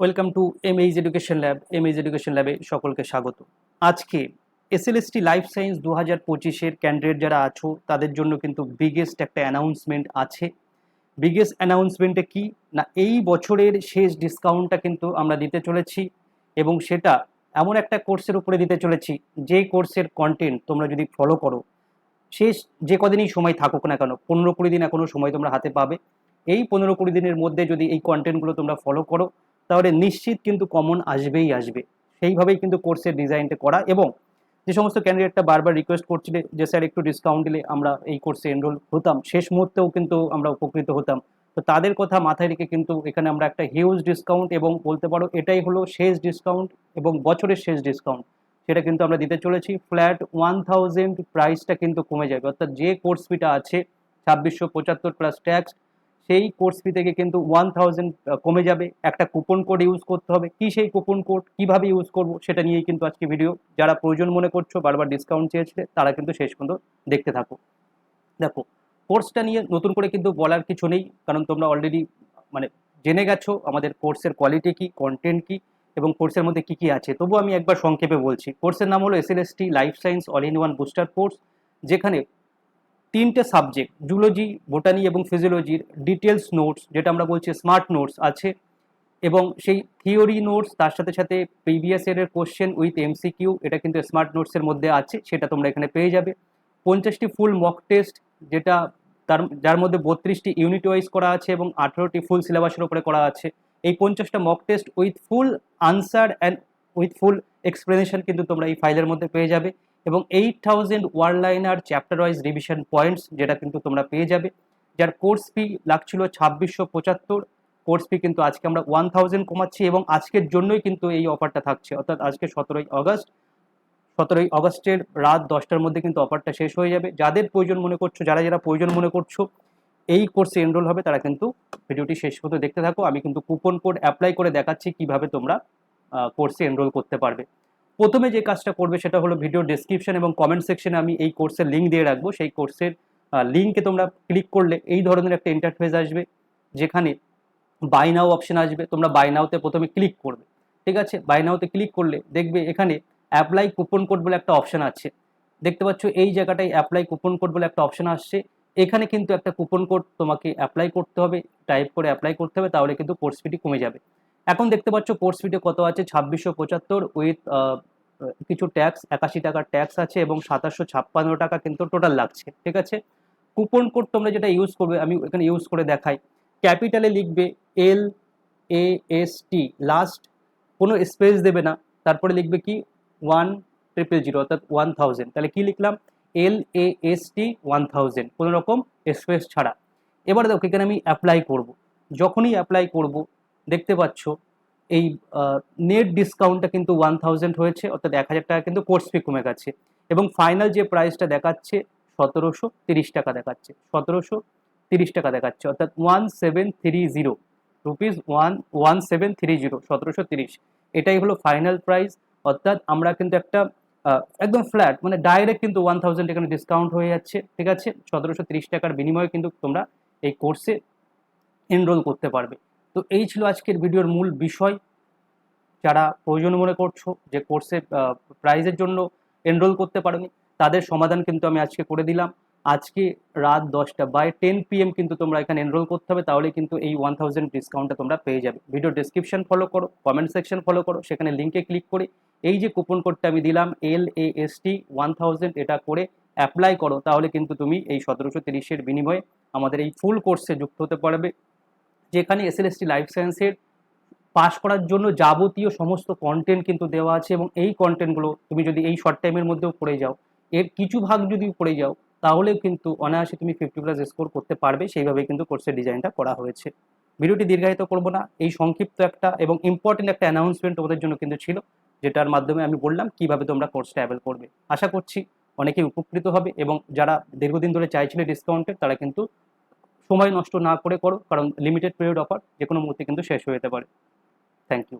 Welcome to M H education lab M H education ল্যাবে সকলকে স্বাগত। আজকে এসএলএসটি লাইফ সায়েন্স দু হাজার পঁচিশের ক্যান্ডিডেট যারা আছো, তাদের জন্য কিন্তু বিগেস্ট একটা অ্যানাউন্সমেন্ট আছে। বিগেস্ট অ্যানাউন্সমেন্টে কি? না, এই বছরের শেষ ডিসকাউন্টটা কিন্তু আমরা দিতে চলেছি এবং সেটা এমন একটা কোর্সের উপরে দিতে চলেছি, যে কোর্সের কন্টেন্ট তোমরা যদি ফলো করো, শেষ যে কদিনই সময় থাকুক না কেন, পনেরো কুড়ি দিন এখনও সময় তোমরা হাতে পাবে। এই পনেরো কুড়ি দিনের মধ্যে যদি এই কন্টেন্টগুলো তোমরা ফলো করো তাহলে নিশ্চিত কিন্তু কমন আসবেই আসবে। সেইভাবেই কিন্তু কোর্সের ডিজাইনটা করা এবং যে সমস্ত ক্যান্ডিডেটটা বারবার রিকোয়েস্ট করছিলে যে, স্যার, একটু ডিসকাউন্ট দিলে আমরা এই কোর্সে এনরোল হতাম। শেষ মুহূর্তেও কিন্তু আমরা উপকৃত হতাম। তো তাদের কথা মাথায় রেখে কিন্তু এখানে আমরা একটা হিউজ ডিসকাউন্ট এবং বলতে পারো এটাই হলো শেষ ডিসকাউন্ট এবং বছরের শেষ ডিসকাউন্ট সেটা কিন্তু আমরা দিতে চলেছি। ফ্ল্যাট ওয়ান থাউজেন্ড প্রাইসটা কিন্তু কমে যাবে। অর্থাৎ যে কোর্স ফিটা আছে, ছাব্বিশশো পঁচাত্তর প্লাস ট্যাক্স সেই কোর্স ফি থেকে কিন্তু ওয়ান থাউজেন্ড কমে যাবে। একটা কুপন কোড ইউজ করতে হবে। কি সেই কুপন কোড কীভাবে ইউজ করব? সেটা নিয়েই কিন্তু আজকে ভিডিও যারা প্রয়োজন মনে করছ, বারবার ডিসকাউন্ট চেয়েছিলে, তারা কিন্তু শেষ পর্যন্ত দেখতে থাকো। দেখো কোর্সটা নিয়ে নতুন করে কিন্তু বলার কিছু নেই, কারণ তোমরা অলরেডি মানে জেনে গেছো আমাদের কোর্সের কোয়ালিটি কি কন্টেন্ট কি, এবং কোর্সের মধ্যে কি কি আছে। তবু আমি একবার সংক্ষেপে বলছি। কোর্সের নাম হলো SLST life science all in one booster course যেখানে তিনটে সাবজেক্ট জুলজি বোটানি এবং ফিজিওলজির ডিটেলস নোটস যেটা আমরা বলছি স্মার্ট নোটস আছে। এবং সেই থিওরি নোটস তার সাথে সাথে প্রিভিয়াস ইয়ারের কোশ্চেন উইথ এমসিকিউ এটা কিন্তু স্মার্ট নোটসের মধ্যে আছে, সেটা তোমরা এখানে পেয়ে যাবে। পঞ্চাশটি ফুল মক টেস্ট যেটা তার, যার মধ্যে বত্রিশটি ইউনিট ওয়াইজ করা আছে এবং আঠেরোটি ফুল সিলেবাসের উপরে করা আছে। এই পঞ্চাশটা mock test with full answer and with full explanation কিন্তু তোমরা এই ফাইলের মধ্যে পেয়ে যাবে। এবং eight thousand word liner chapter wise revision points যেটা কিন্তু তোমরা পেয়ে যাবে। যার কোর্স ফি লাগছিল ছাব্বিশশো পঁচাত্তর কোর্স ফি কিন্তু আজকে আমরা ওয়ান থাউজেন্ড কমাচ্ছি এবং আজকের জন্যই কিন্তু এই অফারটা থাকছে। অর্থাৎ আজকে সতেরোই আগস্ট, সতেরোই আগস্টের রাত দশটার মধ্যে কিন্তু অফারটা শেষ হয়ে যাবে। যাদের প্রয়োজন মনে করছ, যারা যারা প্রয়োজন মনে করছ, এই কোর্সে এনরোল হবে, তারা কিন্তু ভিডিওটি শেষ পর্যন্ত দেখতে থাকো। আমি কিন্তু কুপন কোড অ্যাপ্লাই করে দেখাচ্ছি কীভাবে তোমরা কোর্সে এনরোল করতে পারবে। প্রথমে যে কাজটা করবে সেটা হলো ভিডিও ডেসক্রিপশন এবং কমেন্ট সেকশনে আমি এই কোর্সের লিঙ্ক দিয়ে রাখব। সেই কোর্সের লিঙ্কে তোমরা ক্লিক করলে এই ধরনের একটা ইন্টারফেস আসবে, যেখানে বাই নাও অপশন আসবে। তোমরা বাই নাওতে প্রথমে ক্লিক করবে, ঠিক আছে? বাই নাওতে ক্লিক করলে দেখবে এখানে অ্যাপ্লাই কুপন কোড বলে একটা অপশন আছে। দেখতে পাচ্ছ, এই জায়গাটায় অ্যাপ্লাই কুপন কোড বলে একটা অপশন আসছে। এখানে কিন্তু একটা কুপন কোড তোমাকে অ্যাপ্লাই করতে হবে টাইপ করে অ্যাপ্লাই করতে হবে, তাহলে কিন্তু কোর্স ফিটি কমে যাবে। এখন দেখতে পাচ্ছ কোর্স ফিটে কত আছে? ছাব্বিশশো পঁচাত্তর উইথ কিছু ট্যাক্স একাশি টাকার ট্যাক্স আছে এবং সাতাশশো ছাপ্পান্ন টাকা কিন্তু টোটাল লাগছে, ঠিক আছে? কুপন কোড তোমরা যেটা ইউজ করবে, আমি এখানে ইউজ করে দেখাই। ক্যাপিটালে লিখবে L A S T last কোনো স্পেস দেবে না। তারপরে লিখবে কি? ওয়ান ট্রিপল জিরো অর্থাৎ ওয়ান থাউজেন্ড তাহলে কি লিখলাম? L A S T one thousand কোনো রকম স্পেস ছাড়া। এবারে দেখো, এখানে আমি অ্যাপ্লাই করব। যখনই অ্যাপ্লাই করব দেখতে পাচ্ছ। এই নেট ডিসকাউন্টটা কিন্তু ওয়ান থাউজেন্ড হয়েছে, অর্থাৎ এক হাজার টাকা কিন্তু কোর্স ফি কমে গেছে। এবং ফাইনাল যে প্রাইসটা দেখাচ্ছে, সতেরোশো তিরিশ টাকা দেখাচ্ছে। সতেরোশো তিরিশ টাকা দেখাচ্ছে, অর্থাৎ one seven three zero rupees one one seven three zero সতেরোশো তিরিশ। এটাই হলো ফাইনাল প্রাইস অর্থাৎ আমরা কিন্তু একটা একদম ফ্ল্যাট মানে ডাইরেক্ট কিন্তু ওয়ান থাউজেন্ড এখানে ডিসকাউন্ট হয়ে যাচ্ছে, ঠিক আছে? সতেরোশো তিরিশ টাকার বিনিময়ে কিন্তু তোমরা এই কোর্সে এনরোল করতে পারবে। তো এই ছিল আজকের ভিডিওর মূল বিষয়। যারা প্রয়োজন মনে করছ যে কোর্সে প্রাইজের জন্য এনরোল করতে পারোনি, তাদের সমাধান কিন্তু আমি আজকে করে দিলাম। আজকে রাত দশটা বাই টেন পিএম কিন্তু তোমরা এখানে এনরোল করতে হবে তাহলে কিন্তু এই ওয়ান থাউজেন্ড ডিসকাউন্টটা তোমরা পেয়ে যাবে। ভিডিও ডিসক্রিপশন ফলো করো কমেন্ট সেকশন ফলো করো, সেখানে লিঙ্কে ক্লিক করে এই যে কুপন কোডটা আমি দিলাম L A S T one thousand এটা করে অ্যাপ্লাই করো, তাহলে কিন্তু তুমি এই সতেরোশো তিরিশের বিনিময়ে আমাদের এই ফুল কোর্সে যুক্ত হতে পারবে। যেখানে এস এল এসএলএসটি লাইফ সায়েন্সের পাস করার জন্য যাবতীয় সমস্ত কন্টেন্ট কিন্তু দেওয়া আছে এবং এই কন্টেন্টগুলো তুমি যদি এই শর্ট টাইমের মধ্যেও পড়ে যাও, এর কিছু ভাগ যদি পড়ে যাও, তাহলে কিন্তু অনায়াসে তুমি ফিফটি প্লাস স্কোর করতে পারবে সেইভাবে কিন্তু কোর্সের ডিজাইনটা করা হয়েছে। ভিডিওটি দীর্ঘায়িত করব না, এই সংক্ষিপ্ত একটা এবং ইম্পর্টেন্ট একটা অ্যানাউন্সমেন্ট তোমাদের জন্য কিন্তু ছিল, যেটার মাধ্যমে আমি বললাম কীভাবে তোমরা কোর্সটা অ্যাভেল করবে। আশা করছি অনেকেই উপকৃত হবে এবং যারা দীর্ঘদিন ধরে চাইছিলে ডিসকাউন্টের তারা কিন্তু সময় নষ্ট না করে করো, কারণ লিমিটেড পিরিয়ড অফার যে কোনো মুহূর্তে কিন্তু শেষ হয়ে যেতে পারে। Thank you